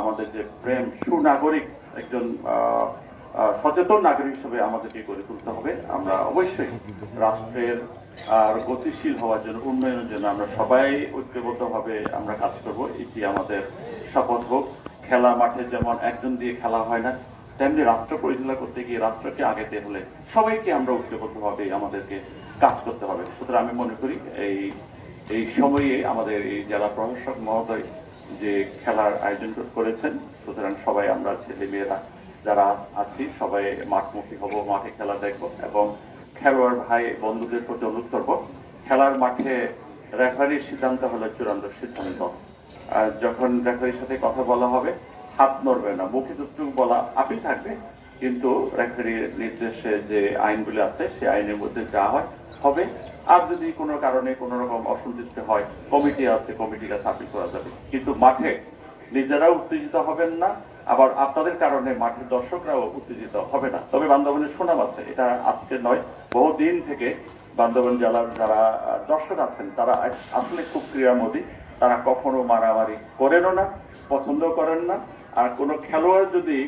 আমাদের যে প্রেম সুনাগরিক একজন সচেতন নাগরিক হিসেবে আমাদেরকে গড়ে তুলতে হবে। আমরা অবশ্যই রাষ্ট্রের, আর গতিশীল হওয়ার জন্য, উন্নয়নের জন্য আমরা সবাই ঐক্যবদ্ধভাবে আমরা কাজ করব। এটি আমাদের শপথ হোক। খেলা মাঠে যেমন একজন দিয়ে খেলা হয় না, তেমনি রাষ্ট্র পরিচালনা করতে গিয়ে রাষ্ট্রকে আগাতে হলে সবাইকে আমরা ঐক্যবদ্ধভাবে আমাদেরকে কাজ করতে হবে। সুতরাং আমি মনে করি এই এই সময়ে আমাদের এই জেলা প্রশাসক মহোদয় যে খেলার আয়োজন করেছেন, সুতরাং সবাই আমরা ছেলে মেয়েরা যারা আছি সবাই মাঠমুখী হব, মাঠে খেলা দেখব এবং খেলোয়াড় ভাই বন্ধুদের প্রতি অনুরোধ করব। খেলার মাঠে রেফারির সিদ্ধান্ত হলো চূড়ান্ত সিদ্ধান্ত। আর যখন রেফারির সাথে কথা বলা হবে, হাত নড়বে না, মুখে যতটুকু বলা আপনি থাকবে, কিন্তু রেফারির নির্দেশে যে আইনগুলি আছে সেই আইনের মধ্যে যা হয় হবে। আর যদি কোনো কারণে কোনো রকম অসন্তুষ্ট হয়, কমিটি আছে কাছে আপিল করা যাবে। কিন্তু মাঠে নিজেরাও উত্তেজিত হবেন না, আবার আপনাদের কারণে মাঠের দর্শকরাও উত্তেজিত হবে না। তবে বান্ধবনের সুনাম আছে, এটা আজকে নয় বহুদিন থেকে বান্ধবন জেলার যারা দর্শক আছেন, তারা আসলে খুব ক্রীড়ামোদী। তারা কখনো মারামারি করেনও না পছন্দ করেন না। আর কোনো খেলোয়াড় যদি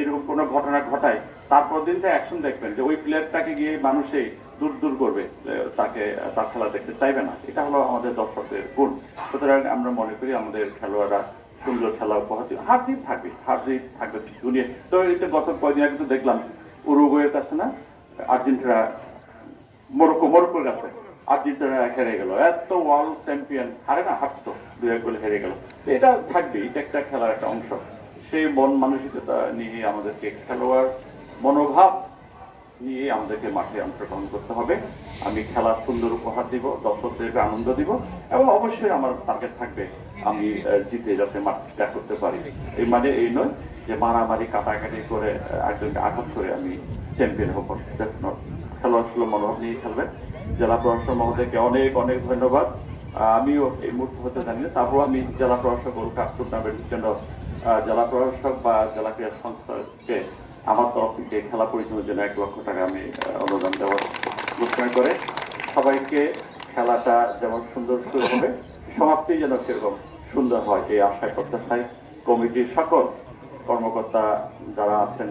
এরকম কোনো ঘটনা ঘটায়, তারপর দিন তো অ্যাকশন দেখবেন যে ওই প্লেয়ারটাকে গিয়ে মানুষে দূর দূর করবে তাকে, তার খেলা দেখতে চাইবে না। এটা হলো আমাদের দর্শকদের গুণ। সুতরাং আমরা মনে করি আমাদের খেলোয়াড়রা সুন্দর খেলা উপহার দিবে। হার জিত থাকবে হার জিত থাকবে তো এই তো গত কয়দিন আগে তো দেখলাম, উরুগুয়ের কাছে না, আর্জেন্টিনা মরক্কো, মরক্কোর কাছে আর্জেন্টিনা হেরে গেল। এত ওয়ার্ল্ড চ্যাম্পিয়ন হারে না হাসতো দু এক গোলে হেরে গেল। এটা থাকবে, এটা একটা খেলার একটা অংশ। সেই মন মানসিকতা নিয়ে আমাদেরকে খেলোয়াড় মনোভাব নিয়ে আমাদেরকে মাঠে অংশগ্রহণ করতে হবে। আমি খেলার সুন্দর উপহার দিব দর্শকদেরকে আনন্দ দিব এবং অবশ্যই আমার টার্গেট থাকবে আমি জিতে যাতে মাঠ ত্যাগ করতে পারি। এই মানে এই নয় যে মারামারি, কাটাকাটি করে একজনকে আঘাত করে আমি চ্যাম্পিয়ন হব। খেলোয়াড় সুলভ মনোভাব নিয়ে খেলবে জেলা প্রশাসক মহোদয়কে অনেক অনেক ধন্যবাদ। আমিও এই মুহূর্তে হতে জানি না, তারপর আমি জেলা প্রশাসক গোল কাপ টুর্নামেন্টের জন্য জেলা প্রশাসক বা জেলা ক্রীড়া সংস্থাকে আমার তরফ থেকে খেলা পরিচালনার জন্য এক লক্ষ টাকা আমি অনুদান দেওয়ার ঘোষণা করে সবাইকে খেলাটা যেমন সুন্দর শুরু হবে, সমাপ্তি যেন সেরকম সুন্দর হয়, এই আশায় প্রত্যাশায় কমিটির সকল কর্মকর্তা যারা আছেন